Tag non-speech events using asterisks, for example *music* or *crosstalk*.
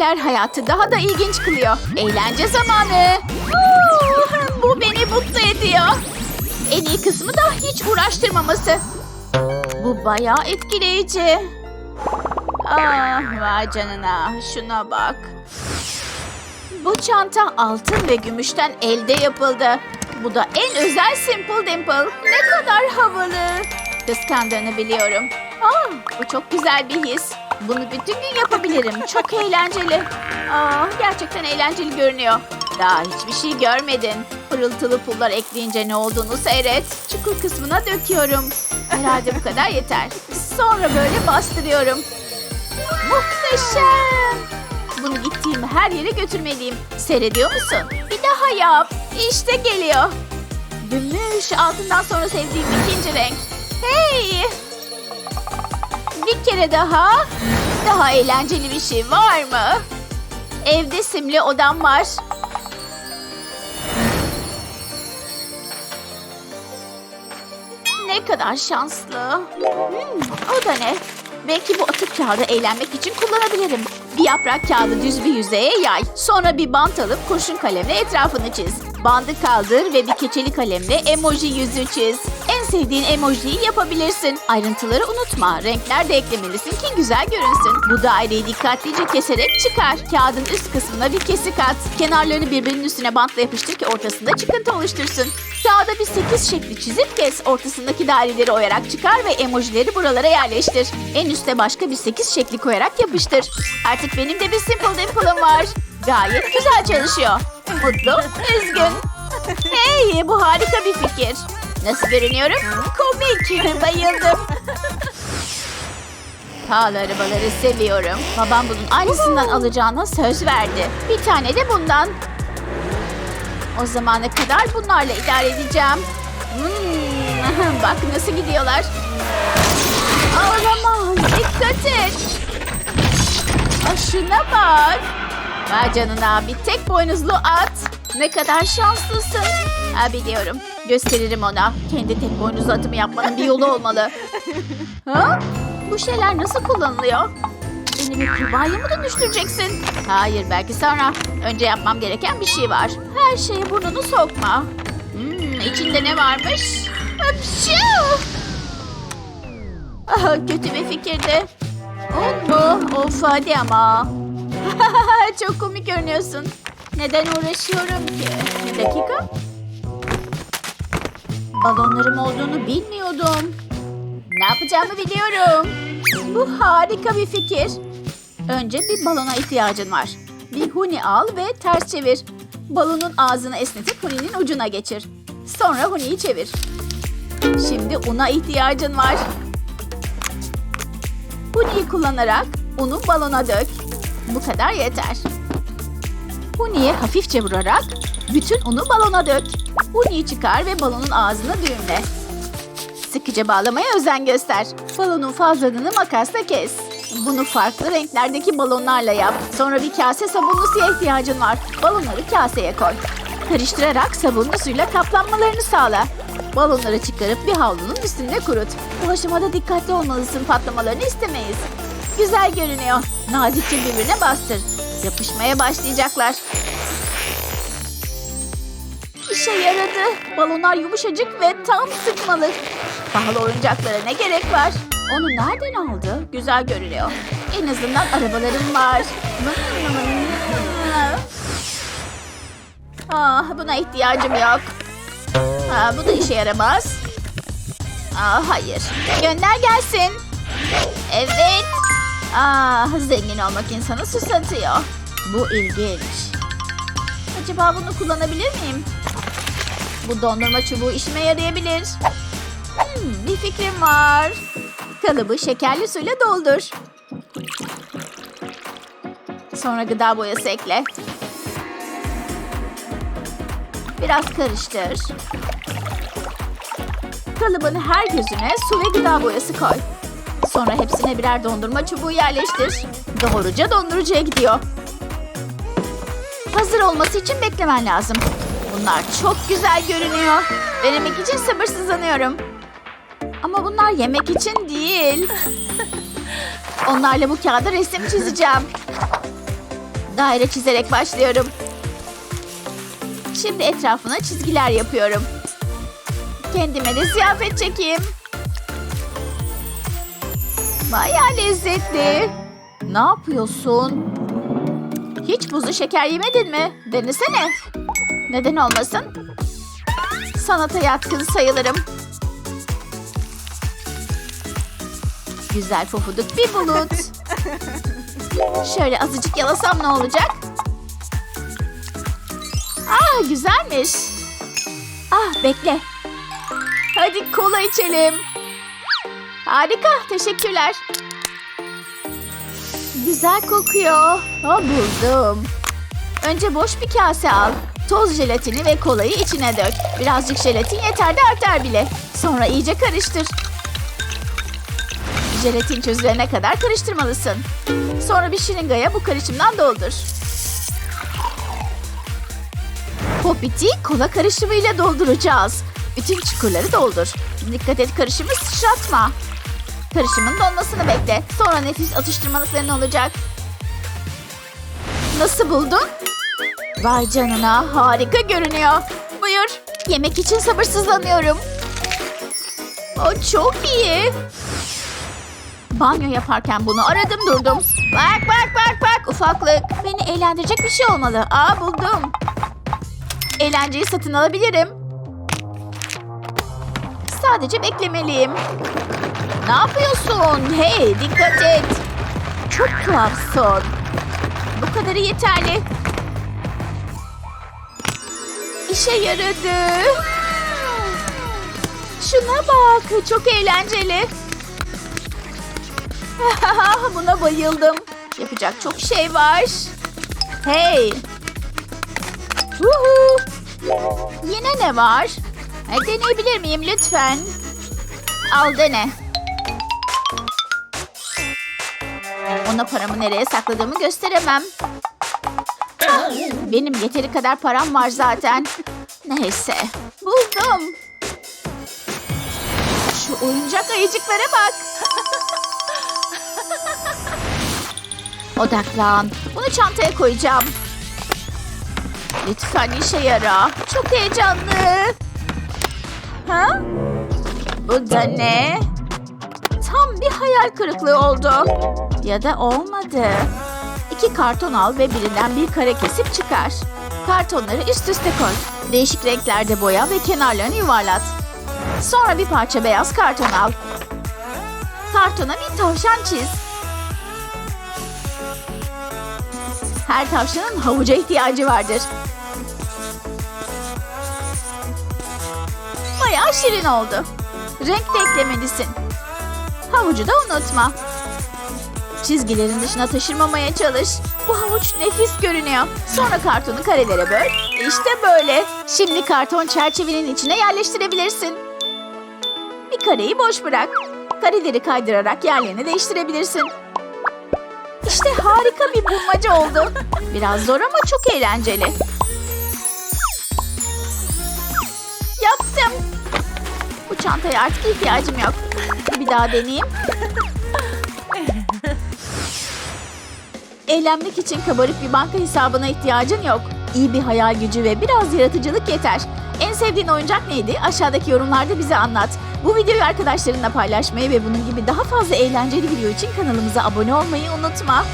Nükleer hayatı daha da ilginç kılıyor. Eğlence zamanı. Huu, Bu beni mutlu ediyor. En iyi kısmı da hiç uğraştırmaması. Bu bayağı etkileyici. Ah vay canına şuna bak. Bu çanta altın ve gümüşten elde yapıldı. Bu da en özel Simple Dimple. Ne kadar havalı. Kıskandığını biliyorum. Aa, bu çok güzel bir his. Bunu bütün gün yapabilirim. Çok eğlenceli. Aa, gerçekten eğlenceli görünüyor. Daha hiçbir şey görmedin. Pırıltılı pullar ekleyince ne olduğunu seyret. Çukur kısmına döküyorum. Herhalde bu kadar yeter. Sonra böyle bastırıyorum. Muhteşem. Bunu gittiğim her yere götürmeliyim. Seyrediyor musun? Bir daha yap. İşte geliyor. Gümüş altından sonra sevdiğim ikinci renk. Hey! Kere daha. Daha eğlenceli bir şey var mı? Evde simli odam var. Ne kadar şanslı. Hmm, o da ne? Belki bu atık kağıdı eğlenmek için kullanabilirim. Bir yaprak kağıdı düz bir yüzeye yay. Sonra bir bant alıp kurşun kalemle etrafını çiz. Bandı kaldır ve bir keçeli kalemle emoji yüzü çiz. Sevdiğin emojiyi yapabilirsin. Ayrıntıları unutma. Renkler de eklemelisin ki güzel görünsün. Bu daireyi dikkatlice keserek çıkar. Kağıdın üst kısmına bir kesik at. Kenarlarını birbirinin üstüne bantla yapıştır ki ortasında çıkıntı oluştursun. Kağıda bir sekiz şekli çizip kes. Ortasındaki daireleri oyarak çıkar ve emojileri buralara yerleştir. En üste başka bir sekiz şekli koyarak yapıştır. Artık benim de bir Simple Dimple'ım var. Gayet güzel çalışıyor. Mutlu, üzgün. Hey, bu harika bir fikir. Nasıl görünüyorum? Komik, bayıldım. Pahalı arabaları seviyorum. Babam bunun aynısından alacağına söz verdi. Bir tane de bundan. O zamana kadar bunlarla idare edeceğim. Hmm, *laughs* bak nasıl gidiyorlar. Olamaz. Dikkat et. Aa, şuna bak. Vay canına bir tek boynuzlu at. Ne kadar şanslısın. Ha biliyorum. Gösteririm ona. Kendi tek boynuzlu atımı yapmanın bir yolu olmalı. *laughs* Ha? Bu şeyler nasıl kullanılıyor? Beni bir kurbağaya mı dönüştüreceksin? Hayır belki sonra. Önce yapmam gereken bir şey var. Her şeye burnunu sokma. Hmm, içinde ne varmış? Hapşu! Ah, kötü bir fikirdi. Mu? Of hadi ama. *laughs* Çok komik görünüyorsun. Neden uğraşıyorum ki? Bir dakika. Balonlarım olduğunu bilmiyordum. Ne yapacağımı biliyorum. Bu harika bir fikir. Önce bir balona ihtiyacın var. Bir huni al ve ters çevir. Balonun ağzını esnetip huninin ucuna geçir. Sonra huniyi çevir. Şimdi una ihtiyacın var. Huniyi kullanarak unu balona dök. Bu kadar yeter. Huniyi hafifçe vurarak bütün unu balona dök. Huniyi çıkar ve balonun ağzını düğümle. Sıkıca bağlamaya özen göster. Balonun fazlalığını makasla kes. Bunu farklı renklerdeki balonlarla yap. Sonra bir kase sabunlu suya ihtiyacın var. Balonları kaseye koy. Karıştırarak sabunlu suyla kaplanmalarını sağla. Balonları çıkarıp bir havlunun üstünde kurut. Bu aşamada dikkatli olmalısın patlamalarını istemeyiz. Güzel görünüyor. Nazikçe birbirine bastır. Yapışmaya başlayacaklar. İşe yaradı. Balonlar yumuşacık ve tam sıkmalı. Pahalı oyuncaklara ne gerek var? Onu nereden aldı? Güzel görünüyor. En azından arabalarım var. *laughs* Ah, buna ihtiyacım yok. Ah, bu da işe yaramaz. Ah, hayır. Gönder gelsin. Evet. Ah, zengin olmak insanı susatıyor. Bu ilginç. Acaba bunu kullanabilir miyim? Bu dondurma çubuğu işime yarayabilir. Hmm, bir fikrim var. Kalıbı şekerli suyla doldur. Sonra gıda boyası ekle. Biraz karıştır. Kalıbın her gözüne su ve gıda boyası koy. Sonra hepsine birer dondurma çubuğu yerleştir. Doğruca dondurucuya gidiyor. Hazır olması için beklemen lazım. Bunlar çok güzel görünüyor. Denemek için sabırsızlanıyorum. Ama bunlar yemek için değil. Onlarla bu kağıda resim çizeceğim. Daire çizerek başlıyorum. Şimdi etrafına çizgiler yapıyorum. Kendime de ziyafet çekeyim. Bayağı lezzetli. Ne yapıyorsun? Hiç buzlu şeker yemedin mi? Denesene. Neden olmasın? Sanata yatkın sayılırım. Güzel pofuduk bir bulut. *laughs* Şöyle azıcık yalasam ne olacak? Aa güzelmiş. Ah bekle. Hadi kola içelim. Harika teşekkürler. Güzel kokuyor. Ha buldum. Önce boş bir kase al. Toz jelatini ve kolayı içine dök. Birazcık jelatin yeter de artar bile. Sonra iyice karıştır. Jelatin çözülene kadar karıştırmalısın. Sonra bir şırıngaya bu karışımdan doldur. Popiti kola karışımıyla dolduracağız. Bütün çukurları doldur. Dikkat et karışımı sıçratma. Karışımın donmasını bekle. Sonra nefis atıştırmalıkların olacak. Nasıl buldun? Vay canına harika görünüyor. Buyur. Yemek için sabırsızlanıyorum. O çok iyi. Banyo yaparken bunu aradım durdum. Bak bak bak bak ufaklık. Beni eğlendirecek bir şey olmalı. Aa buldum. Eğlenceyi satın alabilirim. Sadece beklemeliyim. Ne yapıyorsun? Hey dikkat et. Çok tuhafsın. Bu kadarı yeterli. İşe yaradı. Şuna bak. Çok eğlenceli. *laughs* Buna bayıldım. Yapacak çok şey var. Hey. Huhu. Yine ne var? E, deneyebilir miyim lütfen? Al dene. Ona paramı nereye sakladığımı gösteremem. Benim yeteri kadar param var zaten. Neyse. Buldum. Şu oyuncak ayıcıklara bak. *laughs* Odaklan. Bunu çantaya koyacağım. Lütfen işe yara. Çok heyecanlı. Ha? Bu da ne? Tam bir hayal kırıklığı oldu. Ya da olmadı. İki karton al ve birinden bir kare kesip çıkar. Kartonları üst üste koy. Değişik renklerde boya ve kenarlarını yuvarlat. Sonra bir parça beyaz karton al. Kartona bir tavşan çiz. Her tavşanın havuca ihtiyacı vardır. Bayağı şirin oldu. Renk de eklemelisin. Havucu da unutma. Çizgilerin dışına taşırmamaya çalış. Bu havuç nefis görünüyor. Sonra kartonu karelere böl. İşte böyle. Şimdi karton çerçevenin içine yerleştirebilirsin. Bir kareyi boş bırak. Kareleri kaydırarak yerlerini değiştirebilirsin. İşte harika bir bulmaca oldu. Biraz zor ama çok eğlenceli. Yaptım. Bu çantaya artık ihtiyacım yok. Bir daha deneyeyim. Eğlenmek için kabarık bir banka hesabına ihtiyacın yok. İyi bir hayal gücü ve biraz yaratıcılık yeter. En sevdiğin oyuncak neydi? Aşağıdaki yorumlarda bize anlat. Bu videoyu arkadaşlarınla paylaşmayı ve bunun gibi daha fazla eğlenceli video için kanalımıza abone olmayı unutma.